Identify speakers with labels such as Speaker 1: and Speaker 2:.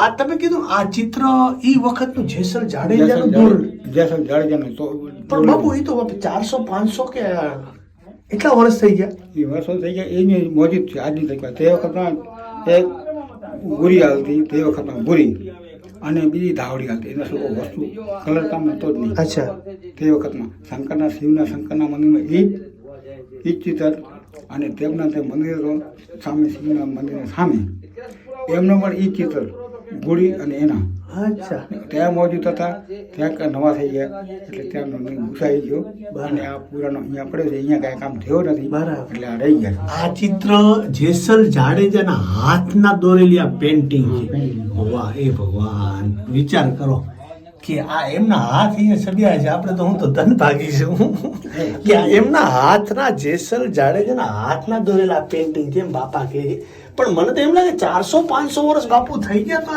Speaker 1: આ તમે કીધું આ ચિત્ર ઈ વખતનું જેસલ જાડેજાનું દૂર
Speaker 2: જેસલ જાડેજાનું તો
Speaker 1: પણ બાપુ એ તો ચારસો પાંચસો કે એટલા વર્ષ થઈ ગયા?
Speaker 2: એ વર્ષો થઈ ગયા એની મોજીદ છે આજની તક તે વખતમાં એક ગુરી આવતી તે વખતમાં ગુરી અને બીજી ધાવડી હતી એના શું વસ્તુ કલર કામ નતો જ નહીં.
Speaker 1: અચ્છા.
Speaker 2: તે વખતમાં શંકરના શિવના શંકરના મંદિરમાં એ એ ચિત્ર. અને તેમના તે મંદિરો સામે શિવના મંદિરના સામે. એમનો પણ એ ચિત્ર. ગુડી અને એના. ત્યાં મોજૂદ હતા ત્યાં નવા થઈ ગયા. એટલે ત્યાં ઘુસાઈ ગયો. અને આ પુરાનો અહીંયા પડ્યો છે. અહીંયા કાંઈ કામ થયો નથી. એટલે આ રહી ગયા.
Speaker 1: આ ચિત્ર જેસલ જાડેજાના હાથના દોરેલી આ પેન્ટિંગ છે. વાહ એ ભગવાન. વિચાર કરો કે આ એમના હાથ અહીંયા સડ્યા છે. આપણે તો હું તો ધન ભાગી છું. કે એમના હાથના જેસલ જાડેજાના હાથના દોરેલા પેન્ટિંગ જેમ બાપા કહે પણ મને તો એમ લાગે ચારસો પાંચસો વર્ષ બાપુ થઈ ગયા તો